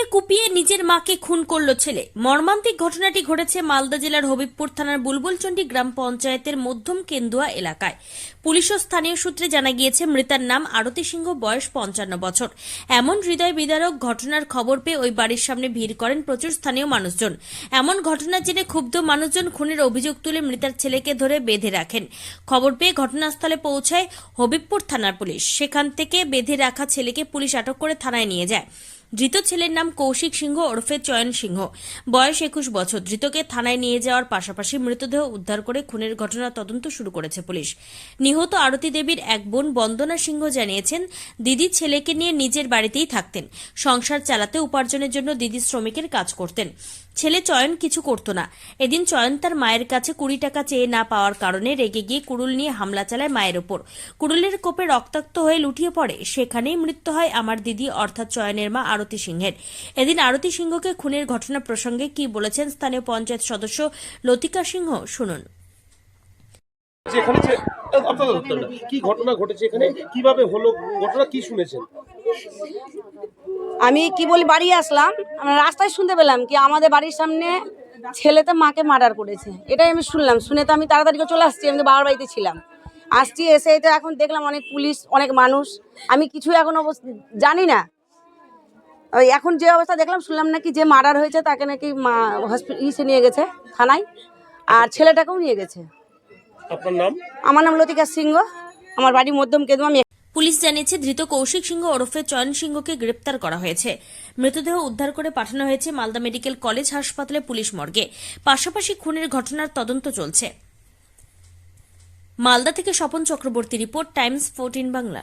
দিয়ে কুপিয়ে নিজের মাকে খুন করল ছেলে। মর্মান্তিক ঘটনাটি ঘটেছে মালদা জেলার হবিবপুর থানার বুলবুলচন্ডী গ্রাম পঞ্চায়েতের মধ্যম কেন্দুয়া এলাকায়। পুলিশ ও স্থানীয় সূত্রে জানা গিয়েছে, মৃতার নাম আরতি সিংহ, বয়স পঞ্চান্ন বছর। এমন হৃদয় বিদারক ঘটনার খবর পেয়ে ওই বাড়ির সামনে ভিড় করেন প্রচুর স্থানীয় মানুষজন। এমন ঘটনা জেনে ক্ষুব্ধ মানুষজন খুনের অভিযোগ তুলে মৃতার ছেলেকে ধরে বেঁধে রাখেন। খবর পেয়ে ঘটনাস্থলে পৌঁছায় হবিবপুর থানার পুলিশ। সেখান থেকে বেঁধে রাখা ছেলেকে পুলিশ আটক করে থানায় নিয়ে যায়। ধৃত ছেলের নাম কৌশিক সিংহ ওরফে চয়ন সিংহ। বয়স একুশ বছর। ধৃতকে থানায় নিয়ে যাওয়ার পাশাপাশি মৃতদেহ উদ্ধার করে খুনের ঘটনা তদন্ত শুরু করেছে পুলিশ। নিহত আরতি দেবীর এক বোন বন্দনা সিংহ জানিয়েছেন, দিদি ছেলেকে নিয়ে নিজের বাড়িতেই থাকতেন। সংসার চালাতে উপার্জনের জন্য দিদি শ্রমিকের কাজ করতেন। ছেলে চয়ন কিছু করতো না। এদিন চয়ন তার মায়ের কাছে কুড়ি টাকা চেয়ে না পাওয়ার কারণে রেগে গিয়ে কুড়ুল নিয়ে হামলা চালায় মায়ের ওপর। কুড়ুলের কোপে রক্তাক্ত হয়ে লুটিয়ে পড়ে। সেখানেই মৃত্যু হয় আমার দিদি অর্থাৎ চয়নের মা আরতি সিংহের। এদিন আরতি সিংহকে খুনের ঘটনা প্রসঙ্গে কি বলেছেন স্থানীয় পঞ্চায়েত সদস্য লতিকা সিংহ শুনুন। কি ঘটনা ঘটেছে এখানে? কীভাবে হলো? ঘটনা কি শুনেছেন? আমি কি বলি বাড়ি আসলাম। আমরা রাস্তায় শুনতে পেলাম কি আমাদের বাড়ির সামনে ছেলেতে মাকে মার্ডার করেছে। এটাই আমি শুনলাম শুনে তো আমি তাড়াতাড়ি চলে আসছি আমি তো বাবার বাড়িতে ছিলাম। আসছি এসে তো এখন দেখলাম অনেক পুলিশ অনেক মানুষ। আমি কিছু এখন অবস্থা জানি না। ওই এখন যে অবস্থা দেখলাম শুনলাম নাকি যে মার্ডার হয়েছে তাকে নাকি মা হসপিটাল ইসে নিয়ে গেছে থানায়। আর ছেলেটাকেও নিয়ে গেছে। আপনার নাম? আমার নাম লতিকা সিংহ আমার বাড়ি মধ্যম কেদু আমি পুলিশ জানিয়েছে, ধৃত কৌশিক সিংহ ওরফে চয়ন সিংহকে গ্রেপ্তার করা হয়েছে। মৃতদেহ উদ্ধার করে পাঠানো হয়েছে মালদা মেডিকেল কলেজ হাসপাতালে পুলিশ মর্গে। পাশাপাশি খুনের ঘটনার তদন্ত চলছে। মালদা থেকে Swapan Chakraborty report, Times fourteen Bangla.